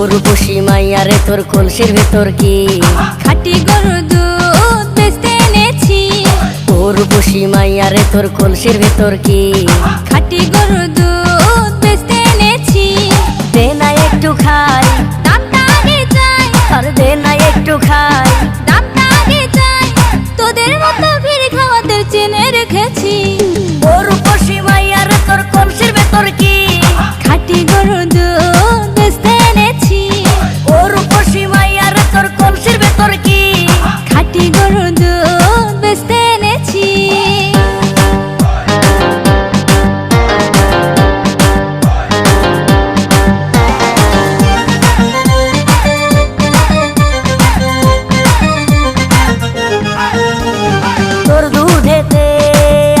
মাইয়ারে তোর কলসির ভেতর কি? খাটি গরু দুধ বেচতে এনেছি। ওর বসি মাইয়ারে তোর কলসির ভেতর কি? খাটি গরু দুধ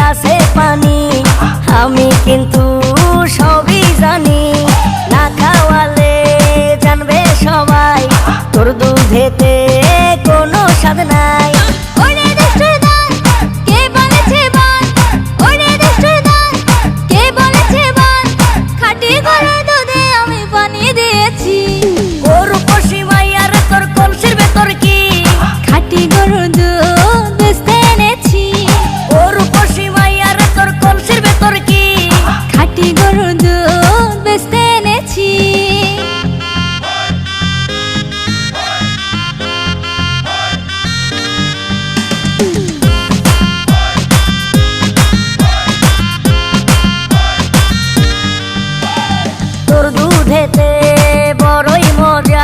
আছে পানি আমি কিন্তু সবই জানি। জানবে সবাই কোনো সাধনায় নাই। 过来